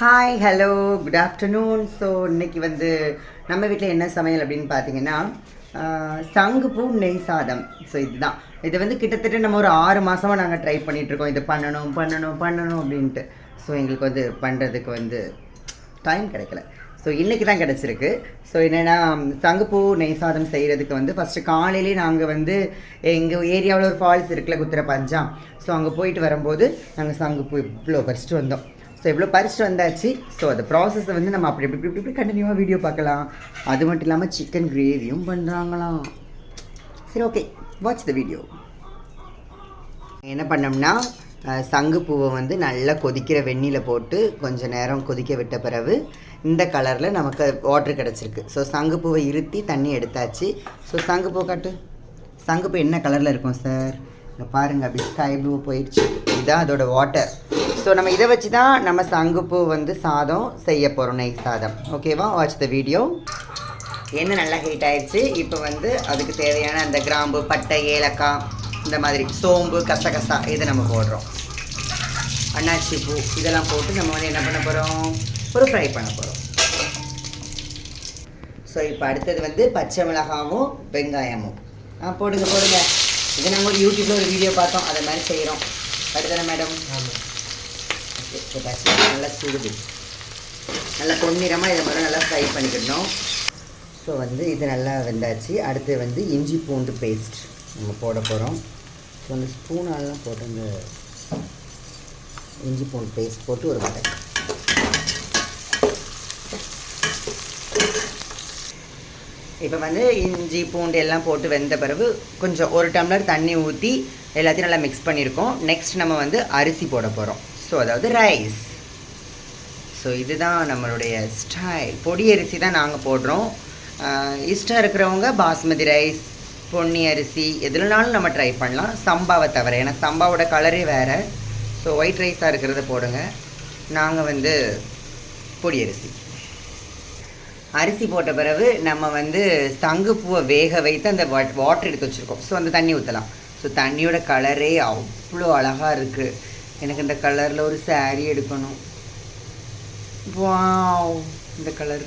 Hi hello good afternoon so இன்றைக்கி வந்து நம்ம வீட்டில் என்ன சமையல் அப்படின்னு பார்த்தீங்கன்னா சங்குப்பூ நெய் சாதம். ஸோ இதுதான். இது வந்து கிட்டத்தட்ட நம்ம ஒரு ஆறு மாதமாக நாங்கள் ட்ரை பண்ணிகிட்ருக்கோம் இது பண்ணணும் பண்ணணும் பண்ணணும் அப்படின்ட்டு. ஸோ எங்களுக்கு வந்து பண்ணுறதுக்கு வந்து டைம் கிடைக்கல. ஸோ இன்றைக்கி தான் கிடச்சிருக்கு. ஸோ என்னென்னா சங்குப்பூ நெய் சாதம் செய்கிறதுக்கு வந்து ஃபஸ்ட்டு காலையிலே நாங்கள் வந்து எங்கள் ஏரியாவில் ஒரு ஃபால்ஸ் இருக்குல்ல குத்துற பஞ்சாம் ஸோ அங்கே போயிட்டு வரும்போது நாங்கள் சங்குப்பூ இவ்வளோ பறிச்சுட்டு வந்தோம். ஸோ இவ்வளோ பறிச்சுட்டு வந்தாச்சு. ஸோ அந்த ப்ராசஸை வந்து நம்ம அப்படி இப்படி இப்படி இப்படி கண்டினியூவாக வீடியோ பார்க்கலாம். அது மட்டும் இல்லாமல் சிக்கன் கிரேவியும் பண்ணுறாங்களாம் சரி ஓகே வாட்ச் த வீடியோ என்ன பண்ணோம்னா சங்குப்பூவை வந்து நல்லா கொதிக்கிற வெந்நியில் போட்டு கொஞ்சம் நேரம் கொதிக்க விட்ட பிறகு இந்த கலரில் நமக்கு வாட்டர் கிடச்சிருக்கு. ஸோ சங்குப்பூவை இருத்தி தண்ணி எடுத்தாச்சு. ஸோ சங்குப்பூ காட்டு. சங்குப்பூ என்ன கலரில் இருக்கும் சார் இங்கே பாருங்கள் அப்படி ஸ்கை ப்ளூ போயிடுச்சு. இதுதான் அதோட வாட்டர் ஸோ நம்ம இதை வச்சு தான் நம்ம சங்குப்பூ வந்து சாதம் செய்ய போகிறோம் நெய் சாதம். ஓகேவா வாட்ச் த வீடியோ எண்ணெய் நல்லா ஹீட் ஆயிடுச்சு? இப்போ வந்து அதுக்கு தேவையான அந்த கிராம்பு பட்டை ஏலக்காய் இந்த மாதிரி சோம்பு கசகசா இதை நம்ம போடுறோம். அண்ணாச்சி பூ இதெல்லாம் போட்டு நம்ம வந்து என்ன பண்ண போகிறோம் ஒரு ஃப்ரை பண்ண போகிறோம் ஸோ இப்போ அடுத்தது வந்து பச்சை மிளகாவும் வெங்காயமும். ஆ போடுங்க போடுங்க. இது நாங்கள் ஒரு யூடியூப்பில் ஒரு வீடியோ பார்த்தோம். அதை மாதிரி செய்கிறோம் அடுத்தானே மேடம். இப்போ மிளகாய் நல்லா சுடுது. நல்லா பொன்னிறமாக இதை மாதிரி நல்லா ஃப்ரை பண்ணிக்கிடணும் ஸோ வந்து இது நல்லா வெந்தாச்சு. அடுத்து வந்து இஞ்சி பூண்டு பேஸ்ட் நம்ம போட போகிறோம் ஸோ அந்த ஸ்பூனாலாம் போட்டு அந்த இஞ்சி பூண்டு பேஸ்ட் போட்டு ஒரு வடை. இப்போ வந்து இஞ்சி பூண்டு எல்லாம் போட்டு வெந்த பிறகு கொஞ்சம் ஒரு டம்ளர் தண்ணி ஊற்றி எல்லாத்தையும் நல்லா மிக்ஸ் பண்ணியிருக்கோம் நெக்ஸ்ட் நம்ம வந்து அரிசி போட போகிறோம் ஸோ அதாவது ரைஸ் ஸோ இதுதான் நம்மளுடைய ஸ்டைல் பொடி அரிசி தான் நாங்கள் போடுறோம். இஷ்டம் இருக்கிறவங்க பாஸ்மதி ரைஸ் பொன்னி அரிசி எதுலனாலும் நம்ம ட்ரை பண்ணலாம். சம்பாவை தவிர ஏன்னா சம்பாவோட கலரே வேறு. ஸோ ஒயிட் ரைஸாக இருக்கிறத போடுங்க. நாங்கள் வந்து பொடி அரிசி. அரிசி போட்ட பிறகு நம்ம வந்து சங்குப்பூவை வேக வைத்து அந்த வாட்டர் எடுத்து வச்சுருக்கோம். ஸோ அந்த தண்ணி ஊற்றலாம் ஸோ தண்ணியோட கலரே அவ்வளோ அழகாக இருக்குது எனக்கு இந்த கலரில் ஒரு saree எடுக்கணும். வாவ் இந்த கலர்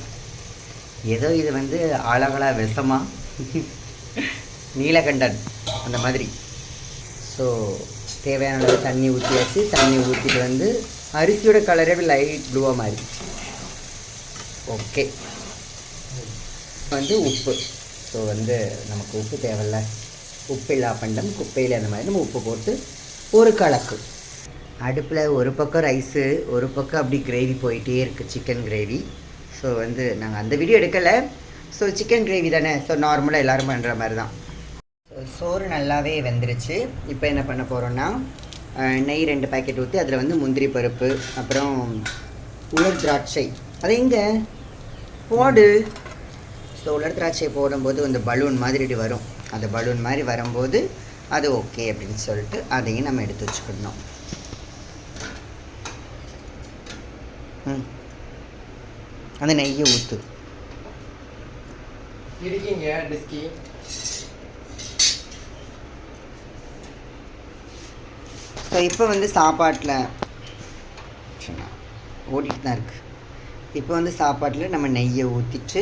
ஏதோ இது வந்து அழகலா விஷமா. நீலகண்டன் அந்த மாதிரி. ஸோ தேவையான அளவு தண்ணி ஊற்றியாச்சு தண்ணி ஊற்றிட்டு வந்து அரிசியோட கலரே லைட் ப்ளூவாக மாறி ஓகே வந்து உப்பு. ஸோ வந்து நமக்கு உப்பு தேவையில்ல. உப்பில்லா பண்டம் குப்பையில் அந்த மாதிரி நம்ம உப்பு போட்டு ஒரு கலக்கு அடுப்பில் ஒரு பக்கம் ரைஸு ஒரு பக்கம் அப்படி கிரேவி போயிட்டே இருக்குது சிக்கன் கிரேவி. ஸோ வந்து நாங்கள் அந்த வீடியோ எடுக்கலை. ஸோ சிக்கன் கிரேவி தானே? ஸோ நார்மலாக எல்லோரும் பண்ணுற மாதிரி தான். சோறு நல்லாவே வெந்துருச்சு. இப்போ என்ன பண்ண போகிறோன்னா நெய் ரெண்டு பாக்கெட் ஊற்றி அதில் வந்து முந்திரி பருப்பு அப்புறம் உலர் திராட்சை. அது எங்கே? போடு. ஸோ உலர் திராட்சை போடும்போது அந்த பலூன் மாதிரி வரும். அந்த பலூன் மாதிரி வரும்போது அது ஓகே அப்படின்னு சொல்லிட்டு அதையும் நம்ம எடுத்து வச்சுக்கிடணும் ம். அந்த நெய்யை ஊற்று இருக்கீங்க டிஸ்கி. ஸோ இப்போ வந்து சாப்பாட்டில் ஓடிட்டு தான் இருக்குது இப்போ வந்து சாப்பாட்டில் நம்ம நெய்யை ஊற்றிட்டு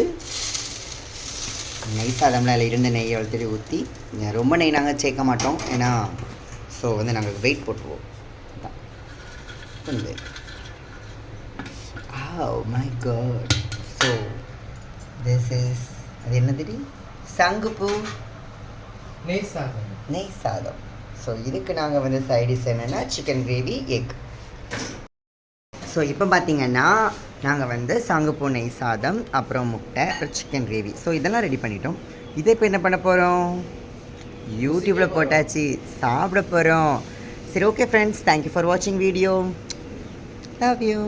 நெய் சாதம்ல அதில் இருந்த நெய்யை வளர்த்துட்டு ஊற்றி ரொம்ப நெய் நாங்கள் சேர்க்க மாட்டோம். ஏன்னா ஸோ வந்து நாங்கள் வெயிட் போட்டுருவோம். வந்து. ஆ my god so this is அது என்னது சங்குப்பூ. நெய் சாதம். நெய் சாதம். ஸோ இதுக்கு நாங்கள் வந்து சைடிஷ் என்னென்னா சிக்கன் கிரேவி எக் ஸோ இப்போ பார்த்தீங்கன்னா நாங்கள் வந்து சாங்குப்பூ நெய் சாதம் அப்புறம் முட்டை அப்புறம் சிக்கன் கிரேவி ஸோ இதெல்லாம் ரெடி பண்ணிட்டோம். இதை இப்போ என்ன பண்ண போகிறோம் யூடியூப்பில் போட்டாச்சு. சாப்பிட போகிறோம் சரி okay friends thank you for வாட்சிங் வீடியோ லவ் யூ